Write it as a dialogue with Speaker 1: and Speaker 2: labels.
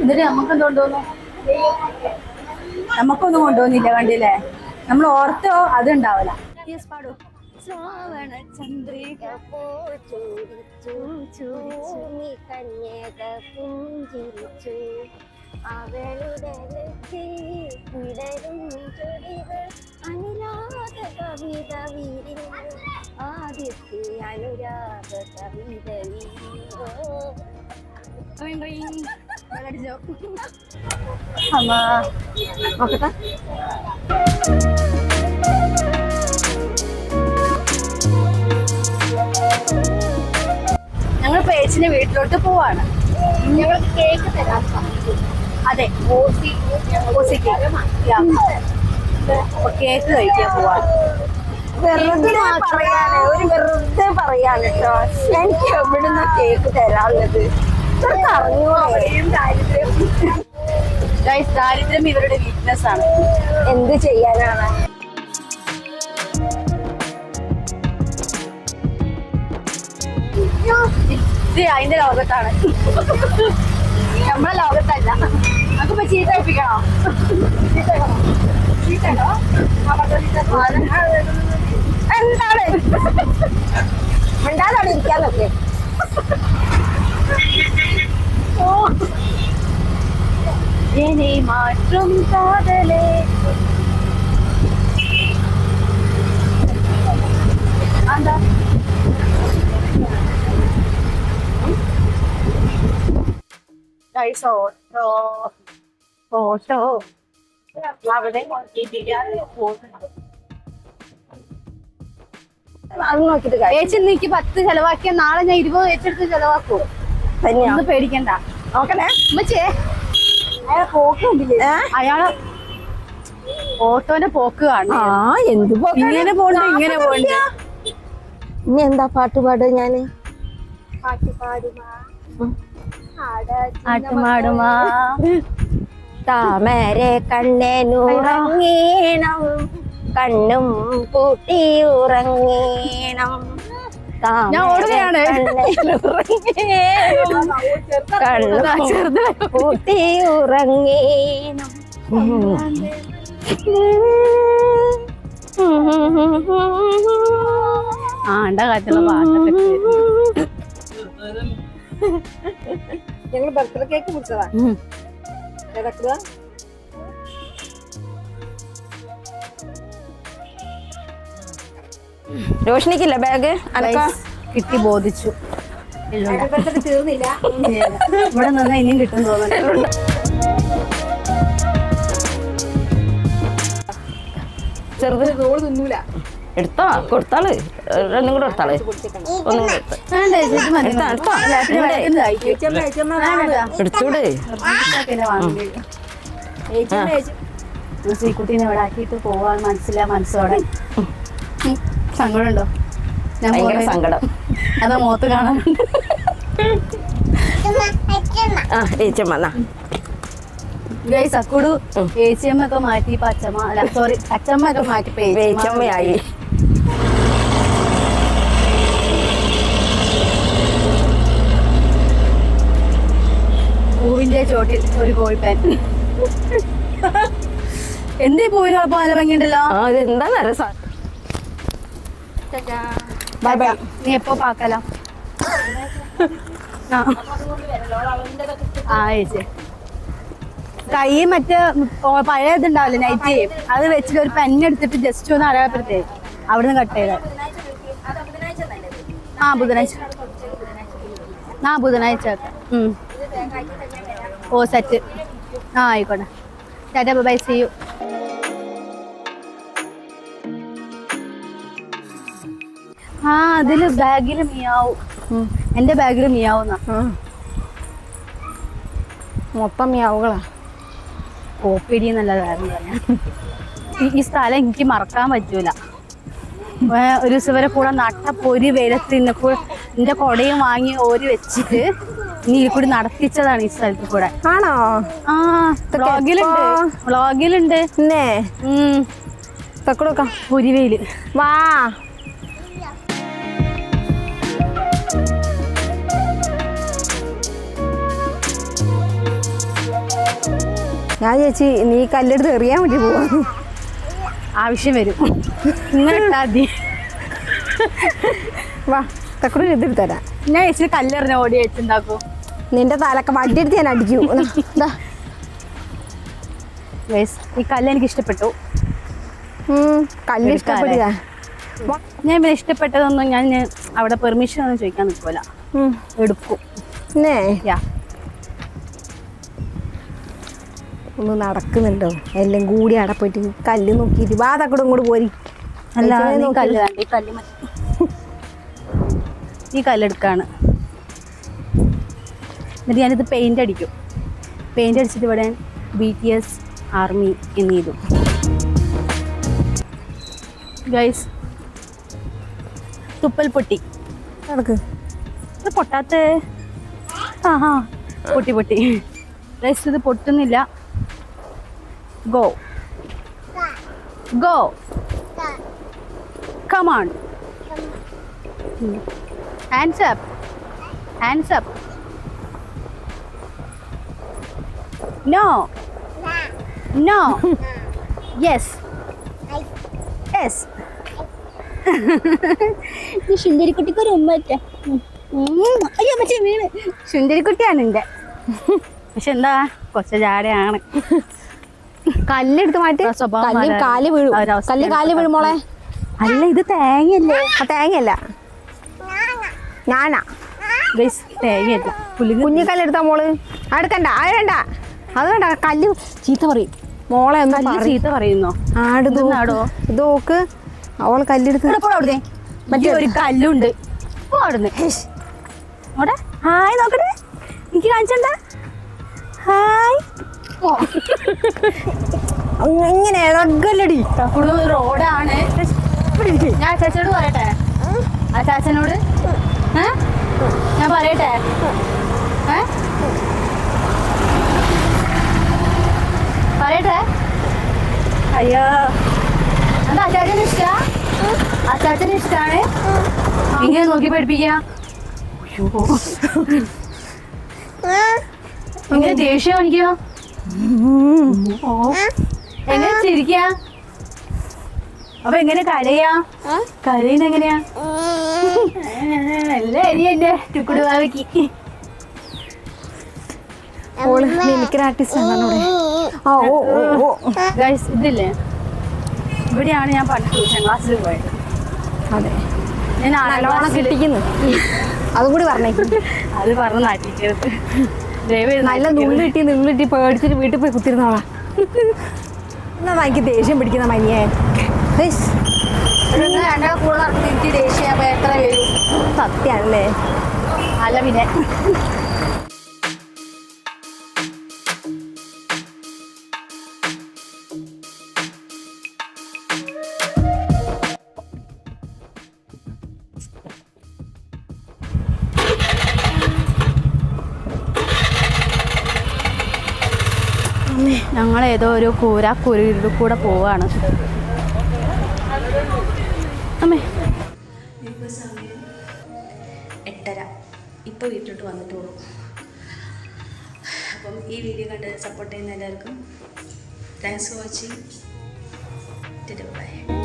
Speaker 1: എന്നിട്ട് നമുക്കെന്ത് കൊണ്ടുവന്നു? നമുക്കൊന്നും കൊണ്ടുവന്നില്ല കണ്ടില്ലേ? നമ്മൾ ഓർത്തോ അത് ഉണ്ടാവില്ല
Speaker 2: കന്യക പുഞ്ചിരിച്ചു. കവിത വീരോ
Speaker 1: അമ്മ നോക്കട്ടെ ഞങ്ങൾ പേച്ചിന്റെ വീട്ടിലോട്ട് പോവാണ്.
Speaker 2: ഞങ്ങൾ കേക്ക് തരാം
Speaker 1: അതെ കേക്ക്. കഴിക്കാൻ പോവാണ്.
Speaker 2: വെറുതെ പറയാനേ? ഒരു വെറുതെ പറയാന് കേട്ടോ. എനിക്ക് എവിടുന്ന കേക്ക് തരാനുള്ളത്?
Speaker 1: ദാരിദ്ര്യം ഇവരുടെ വീക്ക്നെസ് ആണ്.
Speaker 2: എന്ത് ചെയ്യാനാണ്?
Speaker 1: അതിന്റെ ലോകത്താണ്. നമ്മളെ ലോകത്തല്ല. നമുക്കിപ്പോ ചീത്ത കഴിപ്പിക്കണോ ചീത്തയാണോ?
Speaker 2: എന്താണ്? മിണ്ടാതെ ഇരിക്കാന്നൊക്കെ
Speaker 1: എന്നെ മാറ്റും കാതലേ. എന്താ ഓട്ടോ ഓട്ടോ അവിടെ
Speaker 2: അത് നോക്കിട്ട് ചേച്ചി
Speaker 1: എനിക്ക് നീക്ക് പത്ത് ചെലവാക്കിയ നാളെ ഞാൻ ഇരുപത് ഏറ്റെടുത്ത് ചെലവാക്കും
Speaker 2: തന്നെയാ.
Speaker 1: ഒന്നും പേടിക്കണ്ട.
Speaker 2: നോക്കണേ.
Speaker 1: ഉമ്മച്ചേ
Speaker 2: അയാളെ
Speaker 1: ഓട്ടോന്റെ പോക്ക്
Speaker 2: ആ എന്ത്?
Speaker 1: ഇങ്ങനെ പോണ്ട് ഇങ്ങനെ പോണ്ട്
Speaker 2: ഇനി എന്താ പാട്ട് പാടുക ഞാൻ?
Speaker 1: ആട്ടുമാടുമാ
Speaker 2: താമര കണ്ണനുറങ്ങീണം കണ്ണും പൂട്ടി ഉറങ്ങീണം.
Speaker 1: ഞാൻ ഓടുകയാണ്.
Speaker 2: ഉറങ്ങീണം
Speaker 1: ആണ്ട കാറ്റുള്ള പാട്ടൊക്കെ.
Speaker 2: ഞങ്ങൾ ബർത്ത്ഡേ കേക്ക് മുറിച്ചതാ. കിടക്കുക രോഷിനിക്കില്ല ബാഗ്
Speaker 1: കിട്ടി ബോധിച്ചു
Speaker 2: തീർന്നില്ല
Speaker 1: ഇവിടെ നിന്ന് ഇനിയും കിട്ടും തോന്നുന്നു
Speaker 2: ചെറുത്
Speaker 3: റോൾ തിന്നൂല
Speaker 2: എടുത്തോ കൊടുത്താൾ രണ്ടും കൂടെ എടുത്താൾ ഒന്നും. എടുത്തൂടെ
Speaker 1: പിന്നെ ശ്രീക്കുട്ടീനെ ഇവിടെ ആക്കിയിട്ട് പോവാൻ മനസ്സിലാ മനസ്സോടെ. സങ്കടമുണ്ടോ? ഞാൻ
Speaker 2: ഭയങ്കര. സങ്കടം.
Speaker 1: അതാ മുഖത്ത് കാണാനുണ്ട്.
Speaker 2: ആ ഏച്ചമ്മ എന്നാ
Speaker 1: ഗൈസ് അക്കുടു ഏച്ചിയമ്മ ഒക്കെ മാറ്റി ഇപ്പൊ അച്ചമ്മ അല്ല സോറി അച്ചമ്മ ഒക്കെ മാറ്റി.
Speaker 2: ഏച്ചമ്മയായി
Speaker 1: പൂവിന്റെ ചോട്ടിൽ ഒരു കോഴിപ്പാൻ എന്തേ പൂവിന് അപ്പൊ
Speaker 2: ആ ഇതെന്താ രസം
Speaker 1: ബൈ ബൈ നീ എപ്പോ പാക്കലോ ആ. ചേച്ചി കൈ മറ്റേ പഴയ ഇതുണ്ടാവില്ലേ നൈറ്റ് അത് വെച്ചിട്ട് ഒരു പെൻ എടുത്തിട്ട് ജസ്റ്റ് ഒന്ന് അടയാളപ്പെടുത്തേ അവിടുന്ന് കട്ട് ചെയ്ത. ആ ബുധനാഴ്ച. ആ ബുധനാഴ്ച. ഓ സെറ്റ് ആ ആയിക്കോട്ടെ. ടാറ്റ ബൈ സി യു ആ അതിൽ ബാഗിൽ മിയാവും. എന്റെ ബാഗിൽ മിയാവുന്ന.
Speaker 2: മൊത്തം മിയാവുകളാ.
Speaker 1: കോപ്പിടി എന്നുള്ള കാരണം തന്നെ ഈ- സ്ഥലം എനിക്ക് മറക്കാൻ പറ്റൂല. ഒരു ദിവസം വരെ കൂടെ നട്ട പൊരി വെയിലത്ത് എന്റെ കൊടയും വാങ്ങി ഓരി വെച്ചിട്ട് നീ കൂടി നടത്തിച്ചതാണ് ഈ സ്ഥലത്ത് കൂടെ.
Speaker 2: ആണോ?
Speaker 1: ആ വ്ളോഗിലുണ്ട്. വ്ളോഗിലുണ്ട്.
Speaker 2: എന്നേ
Speaker 1: ഉം.
Speaker 2: തക്കൂടൊക്കെ
Speaker 1: പൊരി വെയിൽ.
Speaker 2: വാ.
Speaker 3: ഞാൻ ചേച്ചി നീ കല്ലെടുത്ത് എറിയാൻ വേണ്ടി പോവാ.
Speaker 1: ആവശ്യം വരും. ഇങ്ങനെ
Speaker 3: വാ തക്കടു എതിർത്ത് തരാം.
Speaker 1: ഞാൻ ചേച്ചി കല്ലെറിഞ്ഞ ഓടി വെച്ചുണ്ടാക്കും
Speaker 3: നിന്റെ തലക്ക വടിയെടുത്ത് ഞാൻ അടിക്കൂ.
Speaker 1: ഈ കല്ല് എനിക്ക് ഇഷ്ടപ്പെട്ടു.
Speaker 3: കല്ല് ഇഷ്ടപ്പെട്ടില്ല.
Speaker 1: ഞാൻ പിന്നെ ഇഷ്ടപ്പെട്ടതൊന്നും ഞാൻ ഞാൻ അവിടെ പെർമിഷൻ ഒന്നും ചോദിക്കാൻ നിൽക്കൂല. എടുക്കും.
Speaker 3: ഒന്ന് നടക്കുന്നുണ്ടോ? എല്ലാം കൂടി അവിടെ പോയിട്ട് കല്ല് നോക്കിയിട്ട് വാ തക്കടും ഇങ്ങോട്ട് പോരി.
Speaker 1: അല്ല. കല്ല് ഈ കല്ല് മതി ഈ കല്ലെടുക്കാണ്. എന്നിട്ട് ഞാനിത് പെയിന്റ് അടിക്കും. പെയിന്റ് അടിച്ചിട്ട് ഇവിടെ ബി ടി എസ് ആർമി എന്ന് ചെയ്തു ഗൈസ് തുപ്പൽ പൊട്ടി.
Speaker 3: നടക്ക്.
Speaker 1: പൊട്ടാത്ത ആ ആ പൊട്ടി പൊട്ടി. ഗൈസ് ഇത് പൊട്ടുന്നില്ല. Go Go. Come on. Hands up. Hands up. No. No. Yes. Yes. സുന്ദരിക്കുട്ടിക്ക് ഒരു ഉമ്മ വെച്ചേ. ഉം. അയ്യോ പക്ഷേ വീണ് സുന്ദരിക്കുട്ടിയാണ് എന്റെ പക്ഷെ എന്താ കൊച്ച ജാടയാണ്
Speaker 3: കല്ലെടുത്ത് മാറ്റി കല്ല് കാൽ വീഴും. കല്ല് കാൽ വീഴും മോളെ.
Speaker 1: അല്ല ഇത് തേങ്ങയല്ലേ?
Speaker 3: ആ തേങ്ങയല്ല. ഞാനാ.
Speaker 1: തേങ്ങയല്ല?
Speaker 3: കുഞ്ഞു കല്ലെടുത്താ മോൾ. അടുക്കണ്ട അത് വേണ്ട. അത് വേണ്ട കല്ല് ചീത്ത പറയും. മോളെ ഒന്ന്.
Speaker 1: ചീത്ത പറയുന്നോ?
Speaker 3: ആട് ഇതോക്ക്
Speaker 1: ഇതെന്നാടോ?
Speaker 3: നോക്ക്. ഇത് അവൾ കല്ലെടുത്ത്
Speaker 1: മറ്റേ ഒരു കല്ലുണ്ട്. അവിടുന്ന്. അവിടെ. ഹായ് നോക്കട്ടെ. എനിക്ക് കാണിച്ചണ്ട ഹായ്.
Speaker 3: ഇങ്ങനെ ഇളകല്ലടി
Speaker 1: റോഡാണ്. ഞാൻ ചേച്ചിയോട് പറയട്ടെ? ആ ചാച്ചനോട് ഞാൻ പറയട്ടെ? പറയട്ടെ? അയ്യോ. എന്താ അച്ചാച്ചന് ഇഷ്ട? അച്ചാച്ചന് ഇഷ്ടാണ്? ഇങ്ങനെ നോക്കി പഠിപ്പിക്ക. ഇങ്ങനെ ദേഷ്യം കാണിക്കോ? എങ്ങനെ ചിരിക്ക? അപ്പൊ എങ്ങനെ കരയാ? കരയുന്ന എങ്ങനെയാ? നല്ല അരി എന്റെ ടുക്കുടു ബാവയ്ക്ക് ഇതില്ലേ? ഇവിടെയാണ് ഞാൻ പണ്ട് ട്യൂഷൻ ക്ലാസ്സിൽ പോയത്.
Speaker 3: അതെ.
Speaker 1: ഞാൻ ക്ലാസ്സിൽ
Speaker 3: കിട്ടിക്കുന്നു. അതും കൂടി പറഞ്ഞേ
Speaker 1: അത് പറഞ്ഞു നാട്ടിക്കരുത്
Speaker 3: നല്ല നൂൽ കിട്ടി നൂൽ കിട്ടി പേടിച്ചിട്ട് വീട്ടിൽ പോയി കുത്തിരുന്നോളാ എന്നാ വാങ്ങിക്ക് ദേഷ്യം പിടിക്കുന്ന മനിയെ സത്യാണല്ലേ?
Speaker 1: അല്ല പിന്നെ. ഏതോ ഒരു കൂര കുരുവിൽ കൂടെ പോവാണ്. അമ്മേ.
Speaker 4: എട്ടര. ഇപ്പോൾ വീട്ടിലോട്ട് വന്നിട്ടുള്ളൂ അപ്പം ഈ വീഡിയോ കണ്ട് സപ്പോർട്ട് ചെയ്യുന്ന എല്ലാവർക്കും താങ്ക്സ് ഫോർ വാച്ചിങ് ബൈ